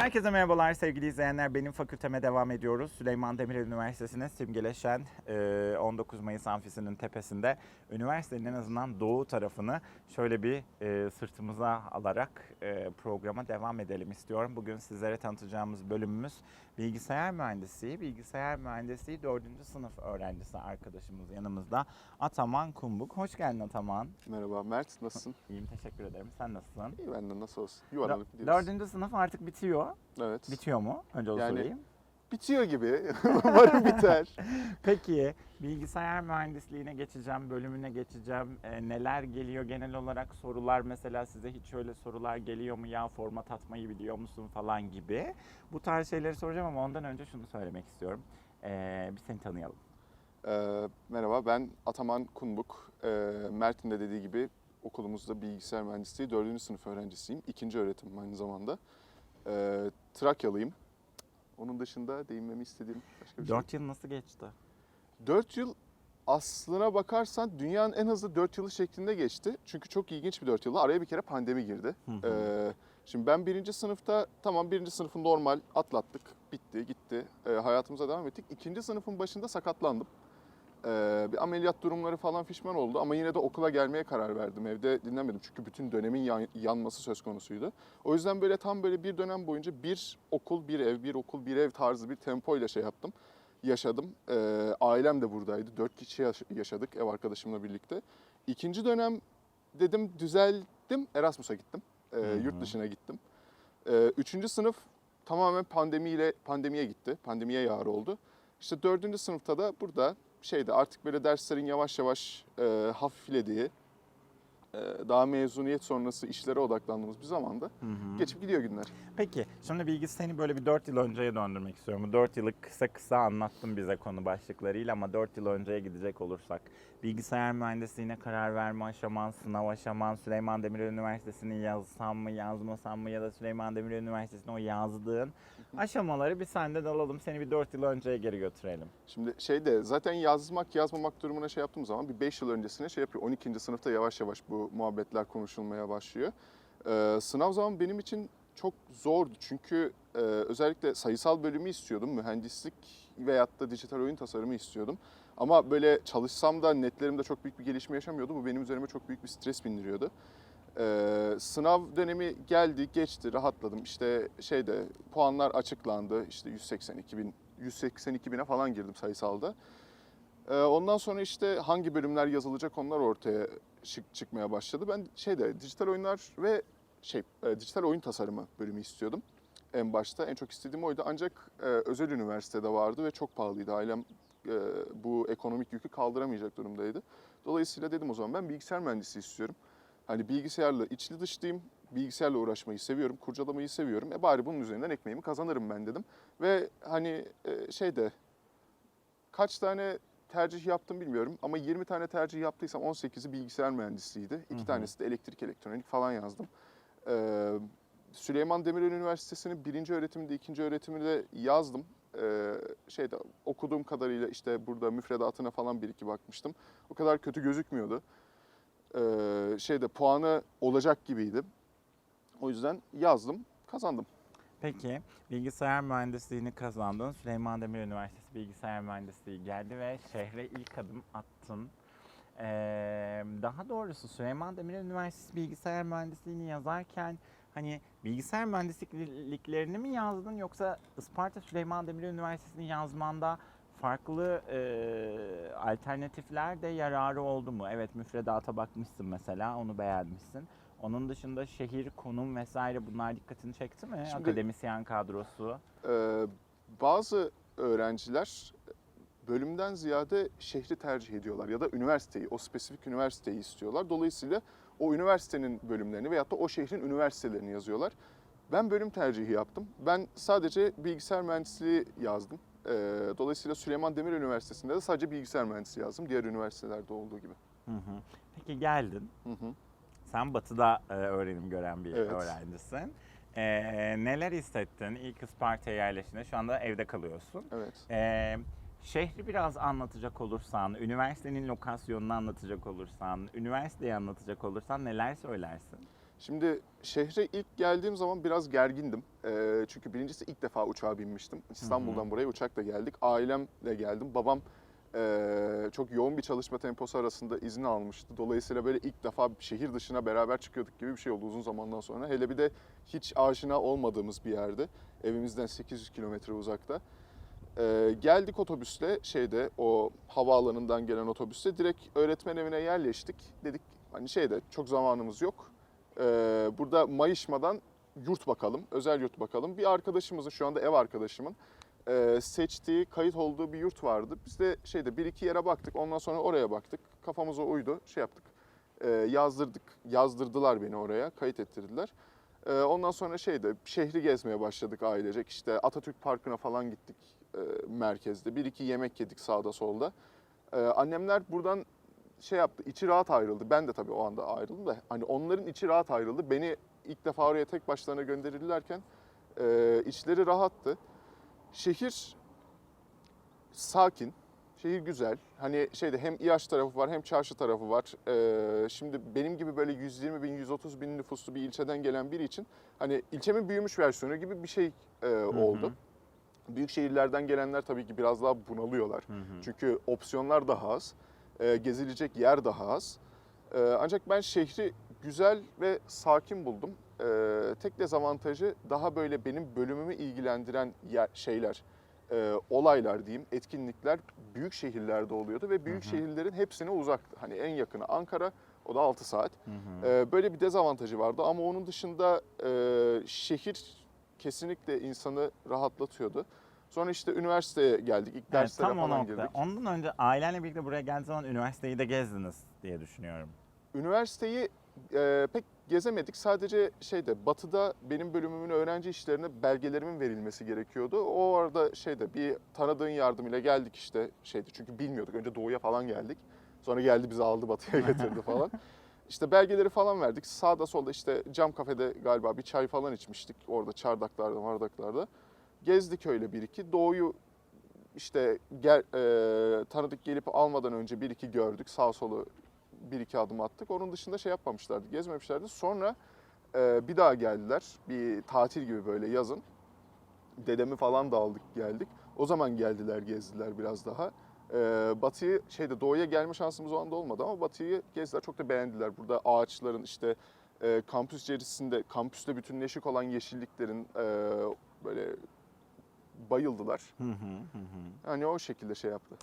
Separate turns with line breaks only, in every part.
Herkese merhabalar sevgili izleyenler. Benim fakülteme devam ediyoruz. Süleyman Demirel Üniversitesi'ne simgeleşen e, 19 Mayıs amfisinin tepesinde üniversitenin en azından doğu tarafını şöyle bir e, sırtımıza alarak e, programa devam edelim istiyorum. Bugün sizlere tanıtacağımız bölümümüz bilgisayar mühendisliği. Bilgisayar mühendisliği 4. sınıf öğrencisi arkadaşımız yanımızda. Ataman Kumbuk. Hoş geldin Ataman.
Merhaba Mert, nasılsın?
İyiyim teşekkür ederim. Sen nasılsın?
İyi ben de nasıl olsun? Yuvarlanıp gidiyoruz.
Dördüncü sınıf artık bitiyor.
Evet.
Bitiyor mu? Önce onu
Yani-
sorayım.
Bitiyor gibi. Umarım biter.
Peki bilgisayar mühendisliğine geçeceğim, bölümüne geçeceğim. Ee, neler geliyor genel olarak sorular mesela size hiç öyle sorular geliyor mu ya format atmayı biliyor musun falan gibi. Bu tarz şeyleri soracağım ama ondan önce şunu söylemek istiyorum. Ee, bir seni tanıyalım.
Ee, merhaba ben Ataman Kunbuk. Ee, Mert'in de dediği gibi okulumuzda bilgisayar mühendisliği 4. sınıf öğrencisiyim. İkinci öğretimim aynı zamanda. Ee, Trakyalıyım. Onun dışında değinmemi istediğim başka bir şey.
4 yıl nasıl geçti?
4 yıl aslına bakarsan dünyanın en hızlı 4 yılı şeklinde geçti. Çünkü çok ilginç bir 4 yılda. Araya bir kere pandemi girdi.
Hı hı.
Ee, şimdi ben birinci sınıfta tamam birinci sınıfı normal atlattık. Bitti gitti. Ee, hayatımıza devam ettik. İkinci sınıfın başında sakatlandım. Ee, bir ameliyat durumları falan fişman oldu ama yine de okula gelmeye karar verdim. Evde dinlemedim çünkü bütün dönemin yan- yanması söz konusuydu. O yüzden böyle tam böyle bir dönem boyunca bir okul, bir ev, bir okul, bir ev tarzı bir tempoyla şey yaptım. Yaşadım. Ee, ailem de buradaydı. Dört kişi yaş- yaşadık ev arkadaşımla birlikte. İkinci dönem dedim düzeldim. Erasmus'a gittim. Ee,
Hı hı.
yurt dışına gittim. Ee, üçüncü sınıf tamamen pandemiyle pandemiye gitti. Pandemiye yar oldu. İşte dördüncü sınıfta da burada şeyde artık böyle derslerin yavaş yavaş e, hafiflediği, daha mezuniyet sonrası işlere odaklandığımız bir zamanda
Hı hı.
geçip gidiyor günler.
Peki şimdi bilgi seni böyle bir 4 yıl önceye döndürmek istiyorum. Bu 4 yılı kısa kısa anlattın bize konu başlıklarıyla ama 4 yıl önceye gidecek olursak. Bilgisayar mühendisliğine karar verme aşaman, sınav aşaman, Süleyman Demirel Üniversitesi'ni yazsam mı yazmasam mı ya da Süleyman Demirel Üniversitesi'ne o yazdığın aşamaları bir senden alalım. Seni bir 4 yıl önceye geri götürelim.
Şimdi şeyde zaten yazmak yazmamak durumuna şey yaptığım zaman bir 5 yıl öncesine şey yapıyor. 12. sınıfta yavaş yavaş bu muhabbetler konuşulmaya başlıyor. Ee, sınav zaman benim için çok zordu çünkü e, özellikle sayısal bölümü istiyordum. Mühendislik veyahut da dijital oyun tasarımı istiyordum. Ama böyle çalışsam da netlerimde çok büyük bir gelişme yaşamıyordu. Bu benim üzerime çok büyük bir stres bindiriyordu. Ee, sınav dönemi geldi, geçti, rahatladım. İşte şeyde puanlar açıklandı. İşte 182 bin, 182 bine falan girdim sayısalda. Ee, ondan sonra işte hangi bölümler yazılacak onlar ortaya çık- çıkmaya başladı. Ben şeyde dijital oyunlar ve şey e, dijital oyun tasarımı bölümü istiyordum en başta. En çok istediğim oydu ancak e, özel üniversitede vardı ve çok pahalıydı. Ailem e, bu ekonomik yükü kaldıramayacak durumdaydı. Dolayısıyla dedim o zaman ben bilgisayar mühendisi istiyorum. Hani bilgisayarla içli dışlıyım, bilgisayarla uğraşmayı seviyorum, kurcalamayı seviyorum. E bari bunun üzerinden ekmeğimi kazanırım ben dedim. Ve hani şeyde kaç tane tercih yaptım bilmiyorum ama 20 tane tercih yaptıysam 18'i bilgisayar mühendisliğiydi. İki
Hı hı.
tanesi de elektrik elektronik falan yazdım. Ee, Süleyman Demirel Üniversitesi'nin birinci öğretiminde, ikinci öğretiminde de yazdım. Ee, şeyde okuduğum kadarıyla işte burada müfredatına falan bir iki bakmıştım. O kadar kötü gözükmüyordu. Ee, şeyde puanı olacak gibiydi. O yüzden yazdım, kazandım.
Peki bilgisayar mühendisliğini kazandın. Süleyman Demirel Üniversitesi Bilgisayar Mühendisliği geldi ve şehre ilk adım attın. Ee, daha doğrusu Süleyman Demirel Üniversitesi Bilgisayar Mühendisliğini yazarken hani bilgisayar mühendisliklerini mi yazdın yoksa Isparta Süleyman Demirel Üniversitesi'ni yazmanda farklı e, alternatifler de yararı oldu mu? Evet müfredata bakmışsın mesela onu beğenmişsin. Onun dışında şehir, konum vesaire bunlar dikkatini çekti mi?
Şimdi-
Akademisyen kadrosu.
Ee, bazı öğrenciler bölümden ziyade şehri tercih ediyorlar ya da üniversiteyi, o spesifik üniversiteyi istiyorlar. Dolayısıyla o üniversitenin bölümlerini veyahut da o şehrin üniversitelerini yazıyorlar. Ben bölüm tercihi yaptım. Ben sadece bilgisayar mühendisliği yazdım. Ee, dolayısıyla Süleyman Demirel Üniversitesi'nde de sadece bilgisayar mühendisliği yazdım. Diğer üniversitelerde olduğu gibi.
Hı hı. Peki geldin.
Hı hı.
Sen batıda e, öğrenim gören bir
Evet.
öğrencisin. E, neler hissettin ilk Isparta'ya yerleştiğinde? Şu anda evde kalıyorsun.
Evet.
E, şehri biraz anlatacak olursan, üniversitenin lokasyonunu anlatacak olursan, üniversiteyi anlatacak olursan neler söylersin?
Şimdi şehre ilk geldiğim zaman biraz gergindim. Ee, çünkü birincisi ilk defa uçağa binmiştim. İstanbul'dan buraya uçakla geldik. Ailemle geldim. Babam ee, çok yoğun bir çalışma temposu arasında izin almıştı. Dolayısıyla böyle ilk defa şehir dışına beraber çıkıyorduk gibi bir şey oldu uzun zamandan sonra. Hele bir de hiç aşina olmadığımız bir yerde. Evimizden 800 kilometre uzakta. Ee, geldik otobüsle şeyde o havaalanından gelen otobüsle direkt öğretmen evine yerleştik. Dedik hani şeyde çok zamanımız yok. Ee, burada Mayışma'dan yurt bakalım, özel yurt bakalım. Bir arkadaşımızın şu anda ev arkadaşımın e, seçtiği, kayıt olduğu bir yurt vardı. Biz de şeyde bir iki yere baktık. Ondan sonra oraya baktık. Kafamıza uydu. Şey yaptık. E, yazdırdık. Yazdırdılar beni oraya. Kayıt ettirdiler. E, ondan sonra şeyde şehri gezmeye başladık ailecek. İşte Atatürk Parkı'na falan gittik e, merkezde. Bir iki yemek yedik sağda solda. E, annemler buradan şey yaptı. içi rahat ayrıldı. Ben de tabii o anda ayrıldım da. Hani onların içi rahat ayrıldı. Beni ilk defa oraya tek başlarına gönderilirlerken e, içleri rahattı. Şehir sakin, şehir güzel. Hani şeyde hem İyaş tarafı var hem çarşı tarafı var. Ee, şimdi benim gibi böyle 120 bin, 130 bin nüfuslu bir ilçeden gelen biri için hani ilçemin büyümüş versiyonu gibi bir şey e, oldu. Büyük şehirlerden gelenler tabii ki biraz daha bunalıyorlar.
Hı hı.
Çünkü opsiyonlar daha az, e, gezilecek yer daha az. E, ancak ben şehri güzel ve sakin buldum. E, tek dezavantajı daha böyle benim bölümümü ilgilendiren yer, şeyler, e, olaylar diyeyim, etkinlikler büyük şehirlerde oluyordu ve büyük
Hı hı.
şehirlerin hepsine uzaktı. Hani en yakını Ankara, o da 6 saat.
Hı hı.
E, böyle bir dezavantajı vardı ama onun dışında e, şehir kesinlikle insanı rahatlatıyordu. Sonra işte üniversiteye geldik, ilk
Evet,
derslere
tam o
falan
nokta.
girdik.
Ondan önce ailenle birlikte buraya geldiğiniz zaman üniversiteyi de gezdiniz diye düşünüyorum.
Üniversiteyi e, pek gezemedik. Sadece şeyde batıda benim bölümümün öğrenci işlerine belgelerimin verilmesi gerekiyordu. O arada şeyde bir tanıdığın yardımıyla geldik işte şeydi çünkü bilmiyorduk. Önce doğuya falan geldik. Sonra geldi bizi aldı batıya getirdi falan. İşte belgeleri falan verdik. Sağda solda işte cam kafede galiba bir çay falan içmiştik. Orada çardaklarda, bardaklarda. Gezdik öyle bir iki. Doğuyu işte gel, e, tanıdık gelip almadan önce bir iki gördük. Sağ solu bir iki adım attık. Onun dışında şey yapmamışlardı, gezmemişlerdi. Sonra e, bir daha geldiler. Bir tatil gibi böyle yazın. Dedemi falan da aldık geldik. O zaman geldiler, gezdiler biraz daha. E, batı'yı şeyde doğuya gelme şansımız o anda olmadı ama Batı'yı gezdiler. Çok da beğendiler. Burada ağaçların işte e, kampüs içerisinde, kampüste bütünleşik olan yeşilliklerin e, böyle bayıldılar.
Hı hı hı.
Hani o şekilde şey yaptı.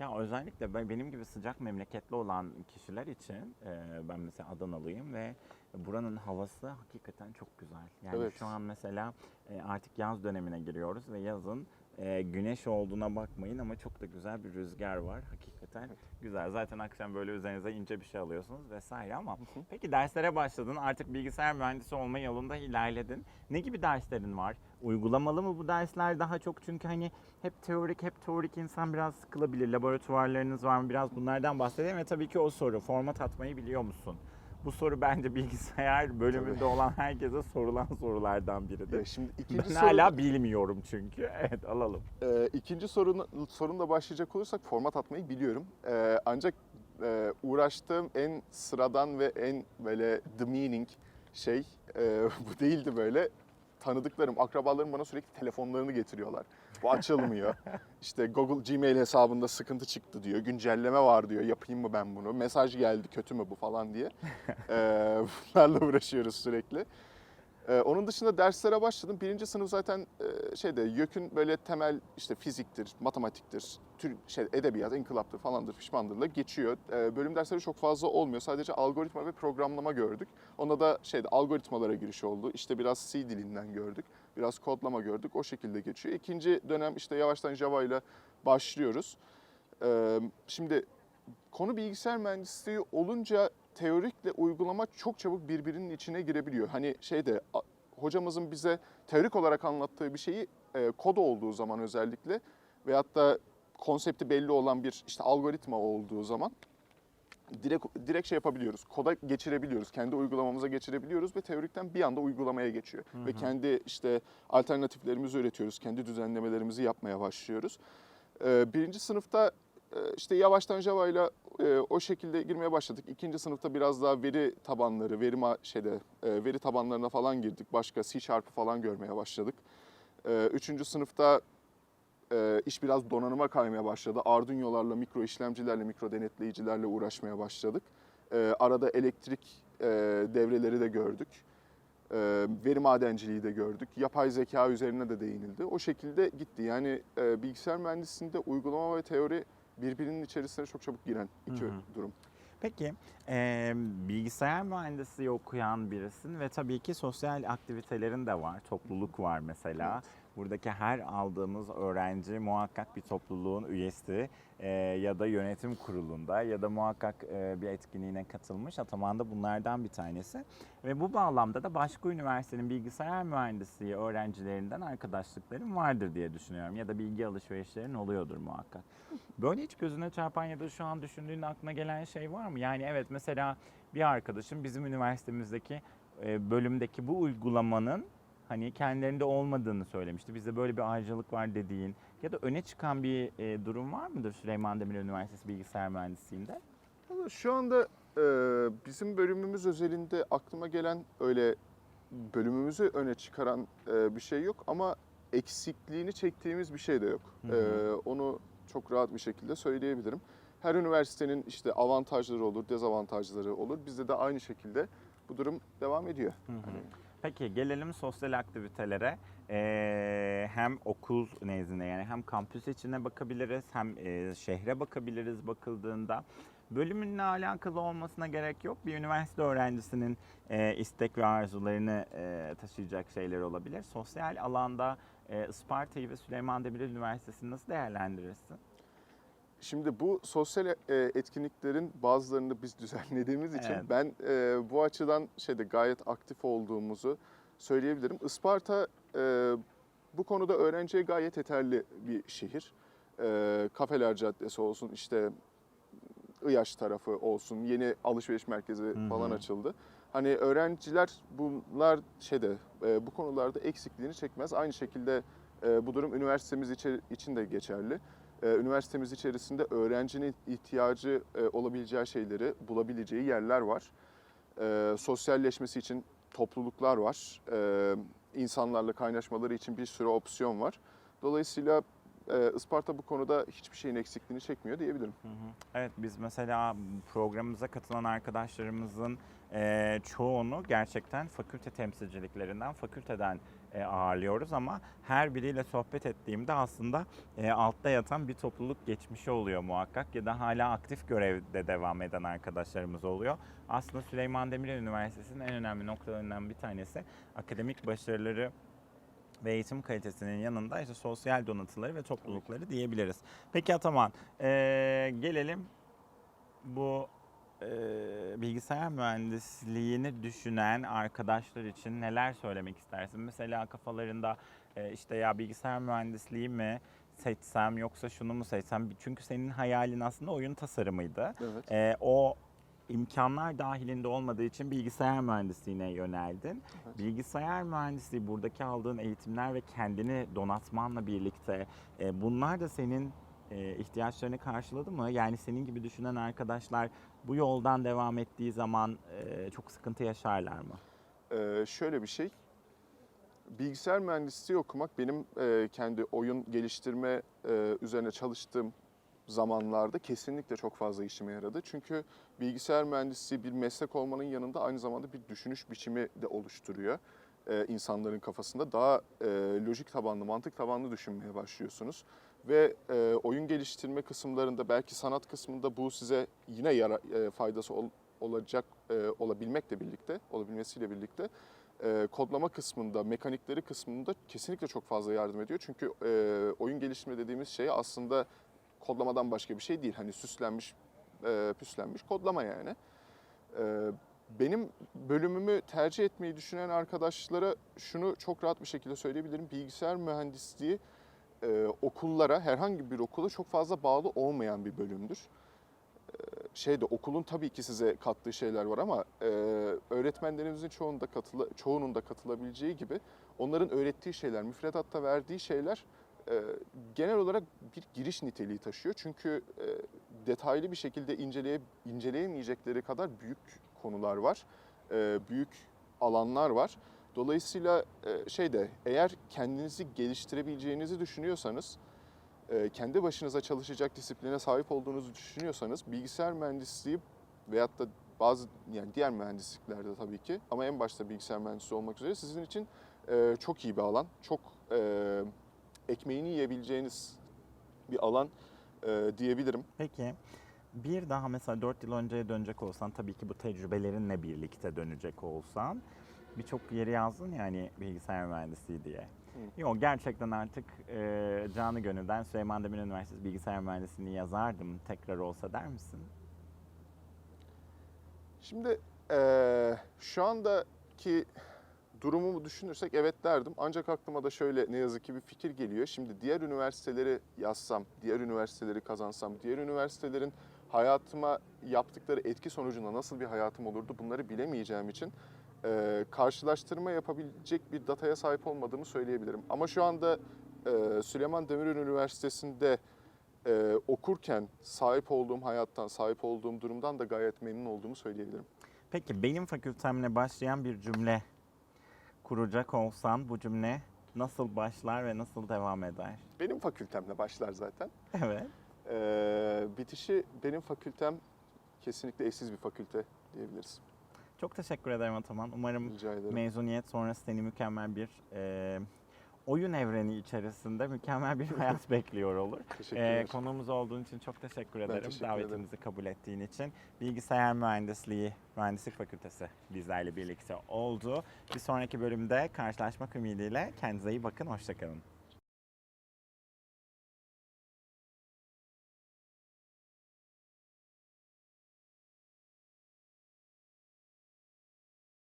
Ya özellikle ben- benim gibi sıcak memleketli olan kişiler için e, ben mesela Adanalıyım ve buranın havası hakikaten çok güzel. Yani
Evet.
şu an mesela e, artık yaz dönemine giriyoruz ve yazın e, güneş olduğuna bakmayın ama çok da güzel bir rüzgar var. Hakikaten güzel. Zaten akşam böyle üzerinize ince bir şey alıyorsunuz vesaire ama peki derslere başladın. Artık bilgisayar mühendisi olma yolunda ilerledin. Ne gibi derslerin var? Uygulamalı mı bu dersler daha çok? Çünkü hani hep teorik hep teorik insan biraz sıkılabilir. Laboratuvarlarınız var mı? Biraz bunlardan bahsedelim ve tabii ki o soru format atmayı biliyor musun? Bu soru bence bilgisayar bölümünde
Tabii.
olan herkese sorulan sorulardan biridir.
Ya şimdi ikinci
ben
soru,
hala bilmiyorum çünkü. Evet alalım.
e, ikinci sorun, sorunla başlayacak olursak format atmayı biliyorum. E, ancak e, uğraştığım en sıradan ve en böyle demeaning şey e, bu değildi böyle. Tanıdıklarım, akrabalarım bana sürekli telefonlarını getiriyorlar. Bu açılmıyor. işte Google Gmail hesabında sıkıntı çıktı diyor. Güncelleme var diyor. Yapayım mı ben bunu? Mesaj geldi kötü mü bu falan diye. E, bunlarla uğraşıyoruz sürekli. Ee, onun dışında derslere başladım. Birinci sınıf zaten e, şeyde YÖK'ün böyle temel işte fiziktir, matematiktir, tür, şey, edebiyat, inkılaptır falandır, pişmandırla geçiyor. Ee, bölüm dersleri çok fazla olmuyor. Sadece algoritma ve programlama gördük. Onda da şeyde algoritmalara giriş oldu. İşte biraz C dilinden gördük. Biraz kodlama gördük. O şekilde geçiyor. İkinci dönem işte yavaştan Java ile başlıyoruz. Şimdi konu bilgisayar mühendisliği olunca teorikle uygulama çok çabuk birbirinin içine girebiliyor. Hani şeyde hocamızın bize teorik olarak anlattığı bir şeyi e, kod olduğu zaman özellikle veyahut da konsepti belli olan bir işte algoritma olduğu zaman direkt direkt şey yapabiliyoruz. Koda geçirebiliyoruz. Kendi uygulamamıza geçirebiliyoruz ve teorikten bir anda uygulamaya geçiyor. Ve kendi işte alternatiflerimizi üretiyoruz. Kendi düzenlemelerimizi yapmaya başlıyoruz. Ee, birinci sınıfta e, işte yavaştan Java ile e, o şekilde girmeye başladık. İkinci sınıfta biraz daha veri tabanları, veri şeyde e, veri tabanlarına falan girdik. Başka C Sharp'ı falan görmeye başladık. E, üçüncü sınıfta e, iş biraz donanıma kaymaya başladı. Arduino'larla, mikro işlemcilerle, mikro denetleyicilerle uğraşmaya başladık. E, arada elektrik e, devreleri de gördük. E, veri madenciliği de gördük. Yapay zeka üzerine de değinildi. O şekilde gitti. Yani e, bilgisayar mühendisliğinde uygulama ve teori birbirinin içerisine çok çabuk giren iki
Hı hı.
durum.
Peki e, bilgisayar mühendisliği okuyan birisin ve tabii ki sosyal aktivitelerin de var. Topluluk var mesela.
Evet.
Buradaki her aldığımız öğrenci muhakkak bir topluluğun üyesi e, ya da yönetim kurulunda ya da muhakkak e, bir etkinliğine katılmış. Ataman da bunlardan bir tanesi. Ve bu bağlamda da başka üniversitenin bilgisayar mühendisliği öğrencilerinden arkadaşlıklarım vardır diye düşünüyorum. Ya da bilgi alışverişlerin oluyordur muhakkak. Böyle hiç gözüne çarpan ya da şu an düşündüğün aklına gelen şey var mı? Yani evet mesela bir arkadaşım bizim üniversitemizdeki e, bölümdeki bu uygulamanın hani kendilerinde olmadığını söylemişti. Bizde böyle bir ayrıcalık var dediğin ya da öne çıkan bir e, durum var mıdır Süleyman Demirel Üniversitesi Bilgisayar Mühendisliği'nde?
Şu anda e, bizim bölümümüz özelinde aklıma gelen öyle bölümümüzü öne çıkaran e, bir şey yok ama eksikliğini çektiğimiz bir şey de yok.
Hı hı.
E, onu çok rahat bir şekilde söyleyebilirim. Her üniversitenin işte avantajları olur, dezavantajları olur. Bizde de aynı şekilde bu durum devam ediyor.
Hı hı.
Hani
Peki gelelim sosyal aktivitelere. Ee, hem okul nezdinde yani hem kampüs içine bakabiliriz hem e, şehre bakabiliriz bakıldığında. Bölümünle alakalı olmasına gerek yok. Bir üniversite öğrencisinin e, istek ve arzularını e, taşıyacak şeyler olabilir. Sosyal alanda e, Isparta'yı ve Süleyman Demirel Üniversitesi'ni nasıl değerlendirirsin?
Şimdi bu sosyal e, etkinliklerin bazılarını biz düzenlediğimiz için
Evet.
ben e, bu açıdan şeyde gayet aktif olduğumuzu söyleyebilirim. Isparta e, bu konuda öğrenciye gayet yeterli bir şehir. E, Kafeler Caddesi olsun, işte İyaş tarafı olsun, yeni alışveriş merkezi falan açıldı. Hani öğrenciler bunlar şeyde e, bu konularda eksikliğini çekmez. Aynı şekilde e, bu durum üniversitemiz içi- için de geçerli. E, üniversitemiz içerisinde öğrencinin ihtiyacı e, olabileceği şeyleri bulabileceği yerler var. E, sosyalleşmesi için topluluklar var. İnsanlarla kaynaşmaları için bir sürü opsiyon var. Dolayısıyla Isparta bu konuda hiçbir şeyin eksikliğini çekmiyor diyebilirim.
Evet biz mesela programımıza katılan arkadaşlarımızın çoğunu gerçekten fakülte temsilciliklerinden, fakülteden e, ağırlıyoruz ama her biriyle sohbet ettiğimde aslında e, altta yatan bir topluluk geçmişi oluyor muhakkak ya da hala aktif görevde devam eden arkadaşlarımız oluyor. Aslında Süleyman Demirel Üniversitesi'nin en önemli noktalarından bir tanesi akademik başarıları ve eğitim kalitesinin yanında işte sosyal donatıları ve toplulukları diyebiliriz. Peki Ataman, eee, gelelim bu eee, bilgisayar mühendisliğini düşünen arkadaşlar için neler söylemek istersin? Mesela kafalarında eee, işte ya bilgisayar mühendisliği mi seçsem yoksa şunu mu seçsem? Çünkü senin hayalin aslında oyun tasarımıydı.
Evet.
Eee, o imkanlar dahilinde olmadığı için bilgisayar mühendisliğine yöneldin.
Evet.
Bilgisayar mühendisliği buradaki aldığın eğitimler ve kendini donatmanla birlikte e, bunlar da senin e, ihtiyaçlarını karşıladı mı? Yani senin gibi düşünen arkadaşlar bu yoldan devam ettiği zaman e, çok sıkıntı yaşarlar mı?
Ee, şöyle bir şey. Bilgisayar mühendisliği okumak benim e, kendi oyun geliştirme e, üzerine çalıştığım zamanlarda kesinlikle çok fazla işime yaradı. Çünkü bilgisayar mühendisliği bir meslek olmanın yanında aynı zamanda bir düşünüş biçimi de oluşturuyor. Ee, insanların kafasında daha e, lojik tabanlı, mantık tabanlı düşünmeye başlıyorsunuz. Ve e, oyun geliştirme kısımlarında belki sanat kısmında bu size yine yara, e, faydası ol- olacak e, olabilmekle birlikte, olabilmesiyle birlikte e, kodlama kısmında, mekanikleri kısmında kesinlikle çok fazla yardım ediyor. Çünkü e, oyun geliştirme dediğimiz şey aslında kodlamadan başka bir şey değil. Hani süslenmiş, e, püslenmiş kodlama yani. E, benim bölümümü tercih etmeyi düşünen arkadaşlara şunu çok rahat bir şekilde söyleyebilirim. Bilgisayar mühendisliği e, okullara, herhangi bir okula çok fazla bağlı olmayan bir bölümdür. E, şeyde okulun tabii ki size kattığı şeyler var ama e, öğretmenlerimizin çoğunda katıla, çoğunun da katılabileceği gibi onların öğrettiği şeyler, müfredatta verdiği şeyler e, genel olarak bir giriş niteliği taşıyor. Çünkü e, detaylı bir şekilde inceleye, inceleyemeyecekleri kadar büyük konular var. Ee, büyük alanlar var. Dolayısıyla e, şeyde eğer kendinizi geliştirebileceğinizi düşünüyorsanız, e, kendi başınıza çalışacak disipline sahip olduğunuzu düşünüyorsanız bilgisayar mühendisliği veyahut da bazı yani diğer mühendisliklerde tabii ki ama en başta bilgisayar mühendisliği olmak üzere sizin için e, çok iyi bir alan. Çok ekmeğini yiyebileceğiniz bir alan diyebilirim.
Peki bir daha mesela 4 yıl önceye dönecek olsan tabii ki bu tecrübelerinle birlikte dönecek olsan birçok yeri yazdın yani bilgisayar mühendisliği diye. Yok gerçekten artık e, canı gönülden Süleyman Demirel Üniversitesi bilgisayar mühendisliğini yazardım tekrar olsa der misin?
Şimdi eee, şu andaki durumumu düşünürsek evet derdim. Ancak aklıma da şöyle ne yazık ki bir fikir geliyor. Şimdi diğer üniversiteleri yazsam, diğer üniversiteleri kazansam, diğer üniversitelerin hayatıma yaptıkları etki sonucunda nasıl bir hayatım olurdu bunları bilemeyeceğim için eee, karşılaştırma yapabilecek bir dataya sahip olmadığımı söyleyebilirim. Ama şu anda eee, Süleyman Demirel Üniversitesi'nde eee, okurken sahip olduğum hayattan, sahip olduğum durumdan da gayet memnun olduğumu söyleyebilirim.
Peki benim fakültemle başlayan bir cümle kuracak olsan bu cümle nasıl başlar ve nasıl devam eder?
Benim fakültemle başlar zaten.
Evet.
Ee, bitişi benim fakültem kesinlikle eşsiz bir fakülte diyebiliriz.
Çok teşekkür ederim Ataman. Umarım
ederim.
mezuniyet sonrası seni mükemmel bir e, oyun evreni içerisinde mükemmel bir hayat bekliyor olur.
Teşekkürler.
E, konuğumuz olduğun için çok teşekkür ederim.
teşekkür
Davetimizi kabul ettiğin için. Bilgisayar Mühendisliği Mühendislik Fakültesi bizlerle birlikte oldu. Bir sonraki bölümde karşılaşmak ümidiyle kendinize iyi bakın. Hoşçakalın.